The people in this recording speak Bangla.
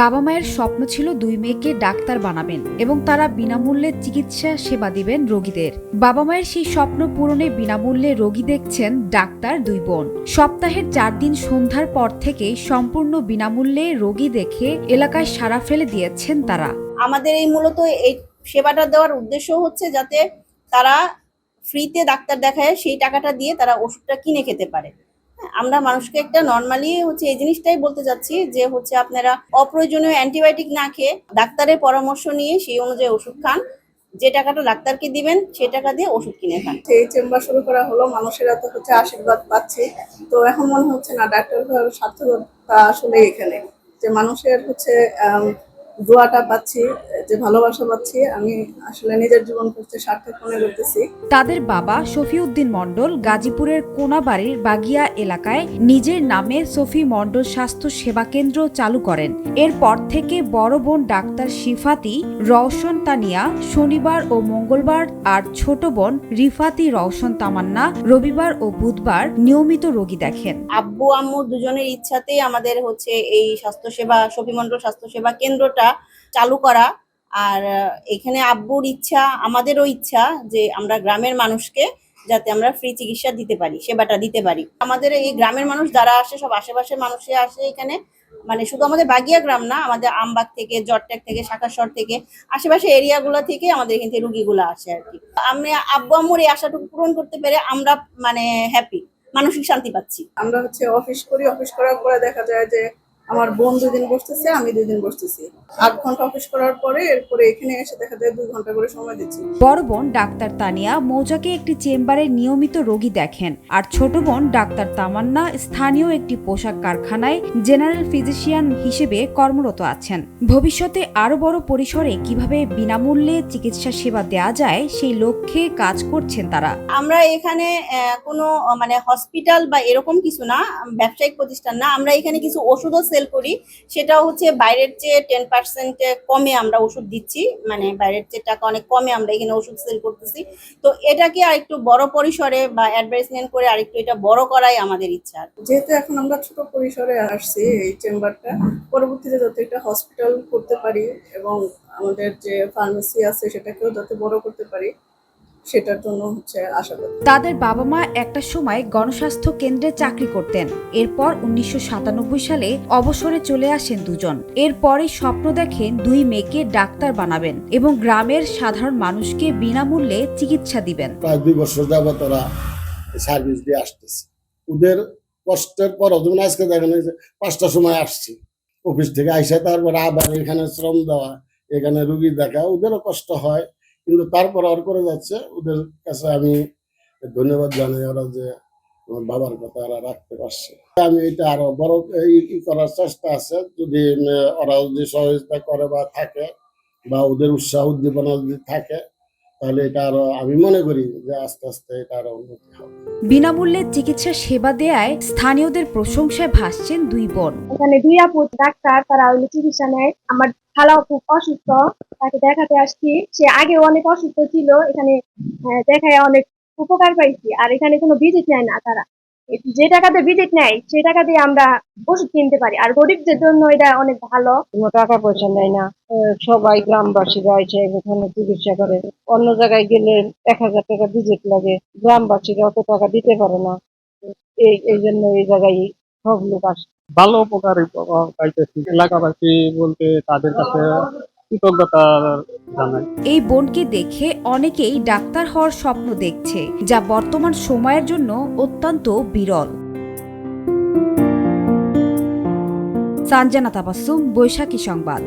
বাবা মায়ের স্বপ্ন ছিল দুই মেয়েকে ডাক্তার বানাবেন এবং তারা বিনামূল্যে চিকিৎসা সেবা দিবেন রোগীদের। বাবা মায়ের সেই স্বপ্ন পূরণে বিনামূল্যে রোগী দেখছেন ডাক্তার দুই বোন। সপ্তাহের চার দিন সন্ধ্যার পর থেকে সম্পূর্ণ বিনামূল্যে রোগী দেখে এলাকায় সাড়া ফেলে দিয়েছেন তারা। আমাদের এই মূলত এই সেবাটা দেওয়ার উদ্দেশ্য হচ্ছে যাতে তারা ফ্রিতে ডাক্তার দেখায় সেই টাকাটা দিয়ে তারা ওষুধটা কিনে খেতে পারে। আমরা মানুষকে একটা নর্মালি হচ্ছে এই জিনিসটাই বলতে চাচ্ছি যে হচ্ছে আপনারা অপ্রয়োজনীয় অ্যান্টিবায়োটিক না খেয়ে ডাক্তারের পরামর্শ নিয়ে সেই অনুযায়ী ওষুধ খান। যে টাকাটা ডাক্তারকে দিবেন, সেই টাকা দিয়ে ওষুধ কিনে খান। সেই চেম্বার শুরু করা হলো, মানুষের এত হচ্ছে আশীর্বাদ পাচ্ছে। তো এখন মনে হচ্ছে না ডাক্তার সার্থকতা আসলে এখানে। যে মানুষের হচ্ছে দোয়াটা পাচ্ছি যে ভালোবাসা পাচ্ছি আমি আসলে নিজের জীবন করতে সার্থক মনে করতেছি। তাদের বাবা শফিউদ্দিন মণ্ডল গাজীপুরের কোনাবাড়ির বাগিয়া এলাকায় নিজের নামে সফি মণ্ডল স্বাস্থ্য সেবা কেন্দ্র চালু করেন। এরপর থেকে বড় বোন ডাক্তার শিফাতি রওশন তানিয়া শনিবার ও মঙ্গলবার আর ছোট বোন রিফাতি রওশন তামান্না রবিবার ও বুধবার নিয়মিত রোগী দেখেন। আব্বু আম্মু দুজনের ইচ্ছাতেই আমাদের হচ্ছে এই স্বাস্থ্যসেবা সফিমন্ডল স্বাস্থ্যসেবা কেন্দ্রটা চালু করা। আর এখানে আব্বুর ইচ্ছা, আমাদেরও ইচ্ছা যে আমরা গ্রামের মানুষকে যাতে আমরা ফ্রি চিকিৎসা দিতে পারি, সেবাটা দিতে পারি। আমাদের এই গ্রামের মানুষ যারা আসে, সব আশেপাশের মানুষে আসে এখানে। মানে শুধু আমাদের বাগিয়া গ্রাম না, আমাদের আমবাগ থেকে জটটেক থেকে, শাখাসর থেকে আশেপাশে এরিয়াগুলো থেকে আমাদের এখান থেকে রুগীগুলো আসে আর কি। আমি আব্বু আম্মুর এই আশাটুকু পূরণ করতে পেরে আমরা মানে হ্যাপি মানসিক শান্তি পাচ্ছি। আমরা হচ্ছে অফিস করি অফিস করার পরে দেখা যায় যে আমার বোন দুদিন বসতেছে আমি দুদিন বসতেছি। আট ঘণ্টা অফিস করার পরে এরপরে এখানে এসে দেখা যায় দুই ঘণ্টা করে সময় দিচ্ছি। বড় বোন ডাক্তার তানিয়া মৌজাকে একটি চেম্বারে নিয়মিত রোগী দেখেন আর ছোট বোন ডাক্তার তামান্না স্থানীয় একটি পোশাক কারখানায় জেনারেল ফিজিশিয়ান হিসেবে কর্মরত আছেন। ভবিষ্যতে আরও বড় পরিসরে কীভাবে বিনামূল্যে চিকিৎসা সেবা দেওয়া যায় সেই লক্ষ্যে কাজ করছেন তারা। আমরা এখানে আহ, কোনো মানে হসপিটাল বা এরকম কিছু না ব্যবসায়িক প্রতিষ্ঠান না আমরা এখানে কিছু ওষুধও সেল করি সেটা হচ্ছে বাইরের চেয়ে টেন পার্সেন্ট কমে আমরা ওষুধ দিচ্ছি মানে বাইরের চেয়ে টাকা অনেক কমে আমরা এখানে ওষুধ সেল করতেছি। তো এটাকে আরেকটু বড় পরিসরে বা অ্যাডভার্টাইজমেন্ট করে আরেকটু এটা বড় করাই আমাদের ইচ্ছা। যেহেতু এখন আমরা ছোট পরিসরে আসছি এই চেম্বারটা, পরবর্তীতে যাতে একটা হসপিটাল করতে পারি এবং আমাদের যে ফার্মেসি আছে সেটাকেও যাতে বড় করতে পারি সেটার জন্য হচ্ছে আশা করি। তাদের বাবা মা একটা সময় গণস্বাস্থ্য কেন্দ্রে চাকরি করতেন। এরপর উনিশশো সাতানব্বই সালে অবসরে চলে আসেন দুজন। এরপরে স্বপ্ন দেখেন দুই মেয়েকে ডাক্তার বানাবেন এবং গ্রামের সাধারণ মানুষকে বিনামূল্যে চিকিৎসা দিবেন। প্রায় দুই বছর যাবত ওরা সার্ভিস দিয়ে আসতেছে। ওদের কষ্টের পর যেমন আজকে দেখেন পাঁচটার সময় আসছি। অফিস থেকে আইসা তারপরে আবার এখানে শ্রম দেওয়া এখানে রুগী দেখা ওদেরও কষ্ট হয়। কিন্তু তারপর আর করে যাচ্ছে। ওদের কাছে আমি ধন্যবাদ জানাই ওরা যে আমার বাবার কথা ওরা রাখতে পারছে। আমি এটা আরও বড় ই- করার চেষ্টা আছে। যদি ওরা যদি সহযোগিতা করে বা থাকে বা ওদের উৎসাহ উদ্দীপনা যদি থাকে তাহলে এটা আরও আমি মনে করি যে আস্তে আস্তে এটা আরও উন্নতি হবে। বিনামূল্যে চিকিৎসা সেবা দেয়ায় স্থানীয়দের প্রশংসায় ভাসছেন দুই বোন। এখানে দুই আপু ডাক্তার তারা হলো চিকিৎসা নেয়। আমার খালাও খুব অসুস্থ তাকে দেখাতে আসছি। সে আগে অনেক অসুস্থ ছিল এখানে আহ, দেখায় অনেক উপকার পাইছি। আর এখানে কোনো ভিজিট চায় না তারা। যে টাকাতে ভিজিট নেয় সেই টাকা দিয়ে আমরা ওষুধ কিনতে পারি। আর গরিবদের জন্য এটা অনেক ভালো। কোনো টাকা পয়সা নেয় না। আহ, সবাই গ্রামবাসীরা এসে এখানে চিকিৎসা করে। অন্য জায়গায় গেলে এক হাজার টাকা ভিজিট লাগে। গ্রামবাসীরা অত টাকা দিতে পারে না। এই এই জন্য এই জায়গায় সব লোক আসে। ভালো উপকার পাইতেছি। এলাকাবাসী বলতে তাদের কাছে এই বোনকে দেখে অনেকেই ডাক্তার হওয়ার স্বপ্ন দেখছে, যা বর্তমান সময়ের জন্য অত্যন্ত বিরল। সানজানা তাবাসুম, বৈশাখী সংবাদ।